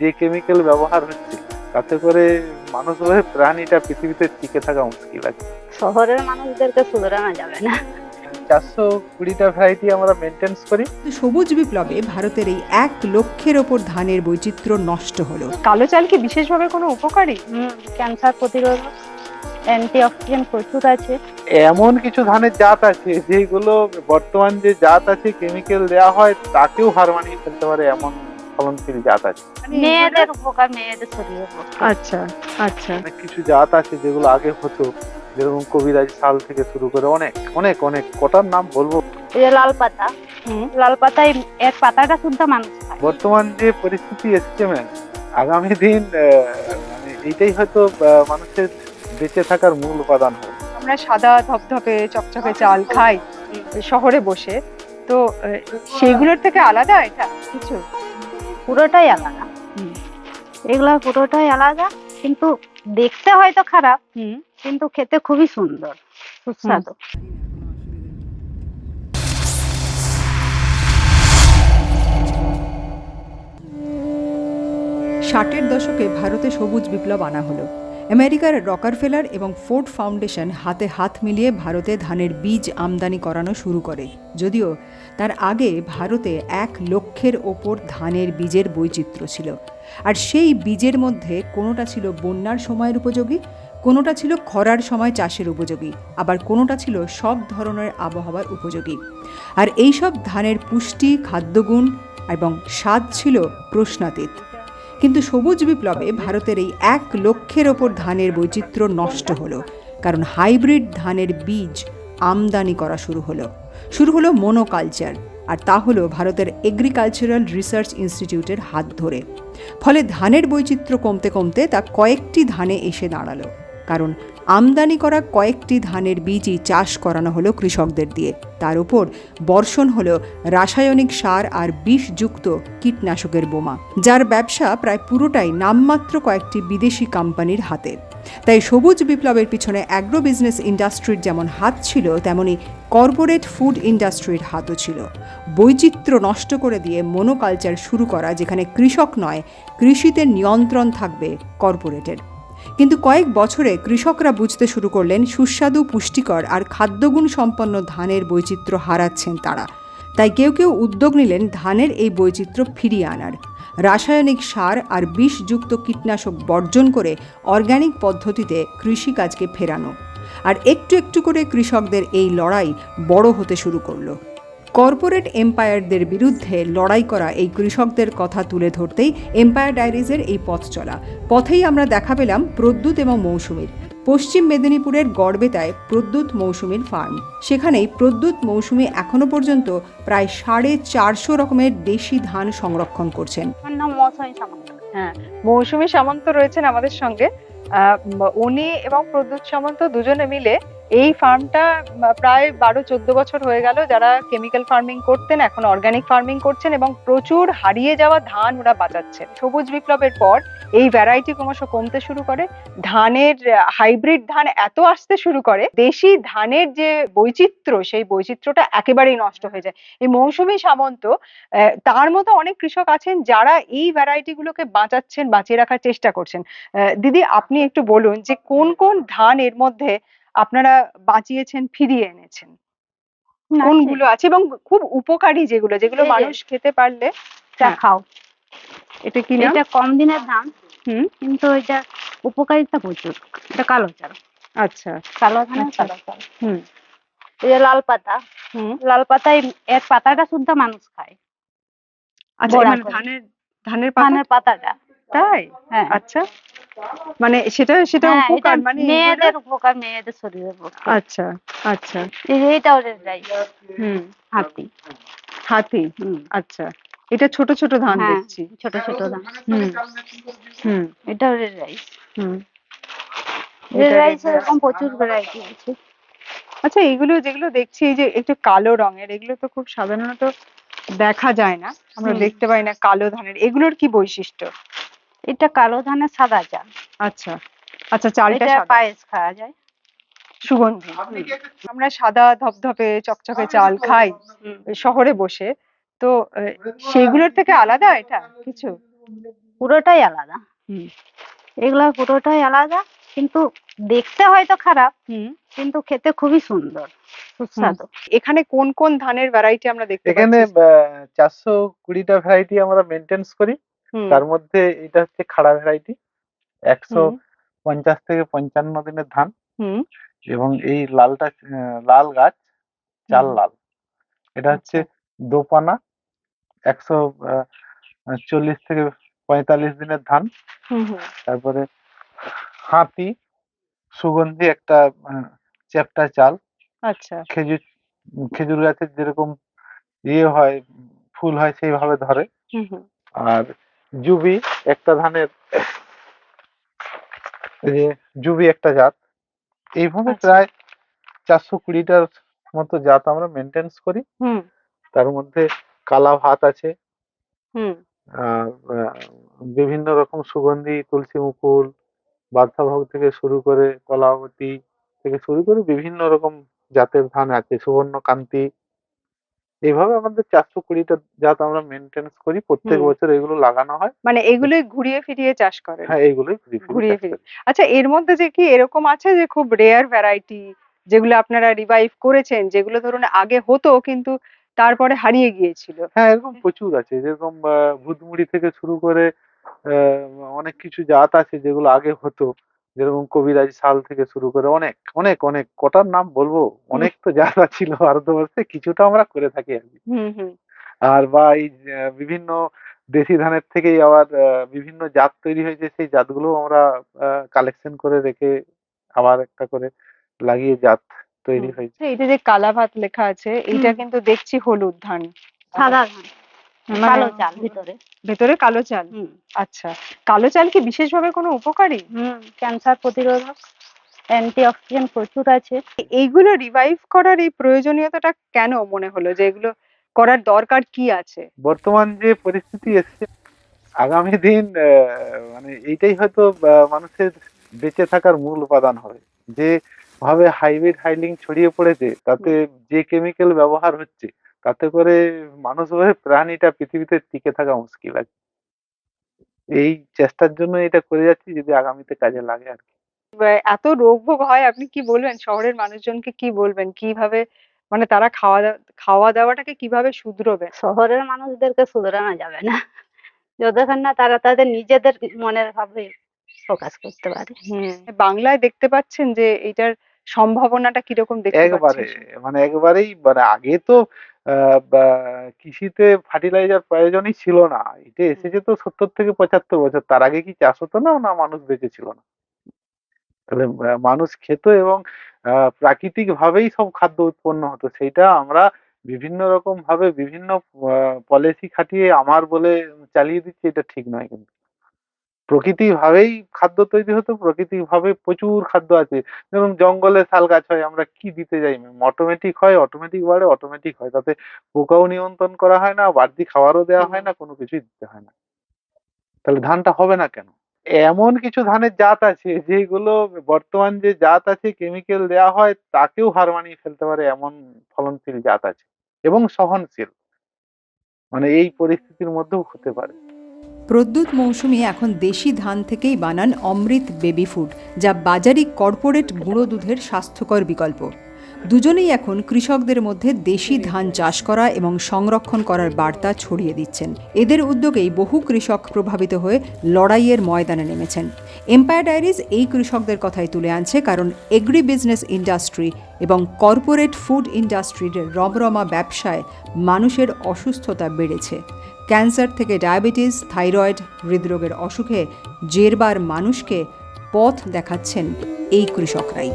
যে কেমিক্যাল ব্যবহার হচ্ছে তাতে করে মানুষ হয়ে প্রাণীটা পৃথিবীতে টিকে থাকা মুশকিল আছে। শহরের মানুষদেরকে শুধরানো যাবে না। চারশো কুড়িটা ভ্যারাইটি আমরা মেনটেন্স করি। সবুজ বিপ্লবে ভারতের এই এক লক্ষের ওপর ধানের বৈচিত্র্য নষ্ট হলো। কালো চাল কি বিশেষভাবে কোনো উপকারী? হুম ক্যান্সার প্রতিরোধক অ্যান্টি অক্সিডেন্ট প্রচুর আছে। এমন কিছু ধানের জাত আছে যেগুলো বর্তমান যে জাত আছে কেমিক্যাল দেওয়া হয় তাকেও হার মানিয়ে ফেলতে পারে এমন ফলনশীল জাত আছে। মেয়েদের উপকার মেয়েদের শরীরের আচ্ছা আচ্ছা। অনেক কিছু জাত আছে যেগুলো আগে হতো যেরকম কবিরাজ শাল থেকে শুরু করে অনেক অনেক অনেক কটার নাম বলব। এই যে লাল পাতা। লাল পাতায় এর পাতাটা শুদ্ধ মানুষ বর্তমান যে পরিস্থিতি এসছে ম্যাম আগামী দিন মানে এইটাই হয়তো মানুষের বেঁচে থাকার মূল উপাদান হবে। আমরা সাদা ধপধপে চকচকে চাল খাই শহরে বসে। তো আহ, সেইগুলোর থেকে আলাদা এটা? কিছু? পুরোটাই আলাদা। হুম। এগুলা পুরোটাই আলাদা কিন্তু দেখতে হয়তো খারাপ হুম। কিন্তু খেতে খুবই সুন্দর সুস্বাদু। ষাটের দশকে ভারতে সবুজ বিপ্লব আনা হলো। আমেরিকার রকারফেলার এবং ফোর্ড ফাউন্ডেশন হাতে হাত মিলিয়ে ভারতে ধানের বীজ আমদানি করানো শুরু করে, যদিও তার আগে ভারতে এক লক্ষের ওপর ধানের বীজের বৈচিত্র্য ছিল। আর সেই বীজের মধ্যে কোনোটা ছিল বন্যার সময়ের উপযোগী, কোনোটা ছিল খরার সময় চাষের উপযোগী, আবার কোনোটা ছিল সব ধরনের আবহাওয়ার উপযোগী। আর এইসব ধানের পুষ্টি, খাদ্যগুণ এবং স্বাদ ছিল প্রশ্নাতীত। কিন্তু সবুজ বিপ্লবে ভারতের এই এক লক্ষের ওপর ধানের বৈচিত্র্য নষ্ট হলো, কারণ হাইব্রিড ধানের বীজ আমদানি করা শুরু হলো। শুরু হলো মনোকালচার, আর তা হলো ভারতের এগ্রিকালচারাল রিসার্চ ইনস্টিটিউটের হাত ধরে। ফলে ধানের বৈচিত্র্য কমতে কমতে তা কয়েকটি ধানে এসে দাঁড়াল। কারণ আমদানি করা কয়েকটি ধানের বীজই চাষ করানো হলো কৃষকদের দিয়ে। তার উপর বর্ষণ হলো রাসায়নিক সার আর বিষযুক্ত কীটনাশকের বোমা, যার ব্যবসা প্রায় পুরোটাই নামমাত্র কয়েকটি বিদেশি কোম্পানির হাতে। তাই সবুজ বিপ্লবের পিছনে অ্যাগ্রো বিজনেস ইন্ডাস্ট্রির যেমন হাত ছিল, তেমনি কর্পোরেট ফুড ইন্ডাস্ট্রির হাতও ছিল। বৈচিত্র্য নষ্ট করে দিয়ে মনোকালচার শুরু করা, যেখানে কৃষক নয়, কৃষিতে নিয়ন্ত্রণ থাকবে কর্পোরেটের কিন্তু কয়েক বছরে কৃষকরা বুঝতে শুরু করলেন, সুস্বাদু, পুষ্টিকর আর খাদ্যগুণ সম্পন্ন ধানের বৈচিত্র্য হারাচ্ছেন তারা। তাই কেউ কেউ উদ্যোগ নিলেন ধানের এই বৈচিত্র্য ফিরিয়ে আনার। রাসায়নিক সার আর বিষযুক্ত কীটনাশক বর্জন করে অর্গানিক পদ্ধতিতে কৃষিকাজকে ফেরানো। আর একটু একটু করে কৃষকদের এই লড়াই বড় হতে শুরু করল। কর্পোরেট এম্পায়ারদের বিরুদ্ধে লড়াই করা এই কৃষকদের কথা তুলে ধরতেই এম্পায়ার ডায়েরিজের এই পথ চলা। পথেই আমরা দেখা পেলাম প্রদ্যুৎ এবং মৌসুমীর। পশ্চিম মেদিনীপুরের গড়বেতায় প্রদ্যুৎ মৌসুমীর ফার্ম। সেখানেই প্রদ্যুৎ মৌসুমী এখনও পর্যন্ত প্রায় সাড়ে চারশো রকমের দেশি ধান সংরক্ষণ করছেন। হ্যাঁ মৌসুমী সামন্ত রয়েছেন আমাদের সঙ্গে। উনি এবং প্রদ্যুৎ সামন্ত দুজনে মিলে এই ফার্মটা প্রায় বারো, চোদ্দ বছর হয়ে গেল যারা কেমিক্যাল ফার্মিং করতেন, এখন অর্গানিক ফার্মিং করছেন এবং প্রচুর হারিয়ে যাওয়া ধান ওরা বাঁচাচ্ছেন। সবুজ বিপ্লবের পর এই ভ্যারাইটি ক্রমশ কমতে শুরু করে। ধানের হাইব্রিড ধান এত আসতে শুরু করে, দেশি ধানের যে বৈচিত্র্য, সেই বৈচিত্র্যটা একেবারেই নষ্ট হয়ে যায়। এই মৌসুমি সামন্ত তার মতো অনেক কৃষক আছেন যারা এই ভ্যারাইটি গুলোকে বাঁচাচ্ছেন, বাঁচিয়ে রাখার চেষ্টা করছেন। দিদি, আপনি একটু বলুন যে কোন কোন ধান এর মধ্যে আপনারা বাঁচিয়েছেন ফিরিয়ে এনেছেন। কোনগুলো আছে এবং খুব উপকারী যেগুলো যেগুলো মানুষ খেতে পারলে হ্যাঁ। খাও। এটা কি এটা কম দিনের ধান হুম? কিন্তু এটা উপকারিতা প্রচুর। এটা কালো চাল। আচ্ছা। কালো ধানের আচ্ছা। কালো চাল। হুম। এই যে লাল পাতা। হুম। লাল পাতায় এর পাতাটা শুদ্ধ মানুষ খায়। আচ্ছা মানে ধানের ধানের পাতা? ধানের পাতাটা। তাই? হ্যাঁ। আচ্ছা। মানে সেটা সেটা হ্যাঁ, উপকার? মানে মেয়েদের উপকার মেয়েদের শরীরের পক্ষে আচ্ছা আচ্ছা। এই যে এটাও রেড রাইস হুম হাতি। হাতি আচ্ছা। এটা ছোট ছোট ধান হ্যাঁ, দেখছি। ছোট ছোট ধান। হুম হুম। এটাও রেড রাইস হুম। এটা রাইস এরকম প্রচুর ভ্যারাইটি আছে। আচ্ছা এগুলো যেগুলো দেখছি এই যে একটু কালো রঙের এগুলো তো খুব সাধারণত দেখা যায় না। আমরা দেখতে পাই না কালো ধানের। এগুলোর কি বৈশিষ্ট্য? এটা কালো ধানের সাদা চাল আচ্ছা। আচ্ছা চালটা এটা সাদা, পায়েস খাওয়া যায়। সুগন্ধি। আমরা সাদা ধপধপে চকচকে চাল খাই শহরে বসে। তো আহ, সেইগুলোর থেকে আলাদা এটা? কিছু? পুরোটাই আলাদা। হুম। এগুলা পুরোটাই আলাদা কিন্তু দেখতে হয়তো খারাপ হুম। কিন্তু খেতে খুবই সুন্দর সুস্বাদু। এখানে কোন কোন ধানের ভ্যারাইটি আমরা দেখতে এখানে পাচ্ছি? চারশো কুড়িটা ভ্যারাইটি আমরা মেনটেন্স করি। হুম, তার মধ্যে এটা হচ্ছে খাড়া ভ্যারাইটি একশো পঞ্চাশ থেকে পঞ্চান্ন দিনের ধান হুম, এবং এই লালটা লাল গাছ চাল লাল। এটা হচ্ছে দোপানা একশো চল্লিশ থেকে পঁয়তাল্লিশ দিনের ধান। তারপরে হাতি সুগন্ধি একটা চ্যাপ্টা চাল। আচ্ছা। খেজুর খেজুর গাছের যেরকম ইয়ে হয় ফুল হয় সেইভাবে ধরে। আর জুবি একটা ধানের যে জুবি একটা জাত। এইভাবে আচ্ছা। প্রায় চারশো কুড়িটার মতো জাত আমরা মেনটেন্স করি। হুম, তার মধ্যে কালা ভাত আছে। বিভিন্ন রকম সুগন্ধি তুলসী মুকুল বাদশাভোগ থেকে শুরু করে কলাবতী থেকে শুরু করে বিভিন্ন রকম জাতের ধান আছে। সুবর্ণকান্তি এইভাবে আমাদের চারশো কুড়িটা জাত আমরা মেনটেন্স করি প্রত্যেক বছর এগুলো লাগানো হয়। মানে এগুলোই ঘুরিয়ে ফিরিয়ে চাষ করে? হ্যাঁ এইগুলোই ঘুরিয়ে ফিরিয়ে। আচ্ছা এর মধ্যে যে কি এরকম আছে যে খুব রেয়ার ভ্যারাইটি যেগুলো আপনারা রিভাইভ করেছেন যেগুলো ধরুন আগে হতো কিন্তু তারপরে হারিয়ে গিয়েছিল? হ্যাঁ এরকম প্রচুর আছে। যেরকম ভূতমুড়ি থেকে শুরু করে আহ, অনেক কিছু জাত আছে যেগুলো আগে হতো। যেরকম কবিরাজ সাল থেকে শুরু করে অনেক অনেক অনেক কটার নাম বলব? অনেক তো জাত ছিল ভারতবর্ষে কিছুটা আমরা করে থাকি আর কি। হুম হুম। আর বা এই বিভিন্ন দেশি ধানের থেকেই আবার আহ, বিভিন্ন জাত তৈরি হয়েছে সেই জাতগুলো আমরা কালেকশন করে রেখে আবার একটা করে লাগিয়ে জাত তৈরি হয়েছে। এইটা যে কালা ভাত লেখা আছে এইটা হুম। কিন্তু দেখছি হলুদ ধান। সাদা ধান। কালো চাল ভিতরে। ভেতরে কালো চাল? আচ্ছা। কালো চাল কি বিশেষভাবে কোনো উপকারী? হুম ক্যান্সার প্রতিরোধক অ্যান্টি অক্সিডেন্ট প্রচুর আছে। এইগুলো রিভাইভ করার এই প্রয়োজনীয়তাটা কেন মনে হলো? যে এগুলো করার দরকার কি আছে? বর্তমান যে পরিস্থিতি এসছে আগামী দিন আহ, মানে এইটাই হয়তো মানুষের বেঁচে থাকার মূল উপাদান হবে। যে ভাবে হাইব্রিড হাইলিং ছড়িয়ে পড়েছে তাতে যে কেমিক্যাল ব্যবহার হচ্ছে তাতে করে মানুষ হয়ে প্রাণীটা পৃথিবীতে টিকে থাকা মুশকিল আছে এই চেষ্টার জন্য এটা করে যাচ্ছি যদি আগামীতে কাজে লাগে আর কি। এত রোগ ভোগ হয় আপনি কি বলবেন? শহরের মানুষজনকে কি বলবেন? কীভাবে মানে তারা খাওয়া দাওয়া খাওয়া দাওয়াটাকে কীভাবে শুধরোবে? শহরের মানুষদেরকে শুধরানো যাবে না। যতক্ষণ না তারা তাদের নিজেদের মনের ভাবে ফোকাস করতে পারে। বাংলায় দেখতে পাচ্ছেন যে এটার সম্ভাবনাটা কীরকম দেখতে একবারে মানে একবারেই মানে আগে তো কৃষিতে ফার্টিলাইজার প্রয়োজনই ছিল না। এটা এসেছে তো সত্তর থেকে পঁচাত্তর বছর। তার আগে কি চাষ হতো না? না মানুষ বেঁচে ছিল না। তাহলে মানুষ খেত এবং প্রাকৃতিক ভাবেই সব খাদ্য উৎপন্ন হতো। সেটা আমরা বিভিন্ন রকম ভাবে বিভিন্ন পলিসি খাটিয়ে আমার বলে চালিয়ে দিচ্ছি এটা ঠিক নয় কিন্তু। প্রকৃতিক ভাবেই খাদ্য তৈরি হতো প্রকৃতিক ভাবে প্রচুর খাদ্য আছে। যেমন জঙ্গলে শাল গাছ হয়, আমরা কি দিতে যাই? অটোমেটিক হয় অটোমেটিক বাড়ে অটোমেটিক হয়। তাতে পোকাও নিয়ন্ত্রণ করা হয় না, বাড়তি খাবারও দেওয়া হয় না, কোনো কিছুই দিতে হয় না। তাহলে ধানটা হবে না কেন? এমন কিছু ধানের জাত আছে, যেগুলো বর্তমান যে জাত আছে কেমিক্যাল দেওয়া হয়, তাকেও হার মানিয়ে ফেলতে পারে এমন ফলনশীল জাত আছে। এবং সহনশীল। মানে এই পরিস্থিতির মধ্যেও হতে পারে। প্রদ্যুৎ মৌসুমী এখন দেশি ধান থেকেই বানান অমৃত বেবি ফুড, যা বাজারি কর্পোরেট গুঁড়ো দুধের স্বাস্থ্যকর বিকল্প। দুজনেই এখন কৃষকদের মধ্যে দেশি ধান চাষ করা এবং সংরক্ষণ করার বার্তা ছড়িয়ে দিচ্ছেন। এদের উদ্যোগেই বহু কৃষক প্রভাবিত হয়ে লড়াইয়ের ময়দানে নেমেছেন। এম্পায়ার ডায়েরিজ এই কৃষকদের কথাই তুলে আনছে, কারণ এগ্রি বিজনেস ইন্ডাস্ট্রি এবং কর্পোরেট ফুড ইন্ডাস্ট্রির রমরমা ব্যবসায় মানুষের অসুস্থতা বেড়েছে। ক্যান্সার থেকে ডায়াবেটিস থাইরয়েড হৃদরোগের অসুখে জেরবার মানুষকে পথ দেখাচ্ছেন এই কৃষকরাই।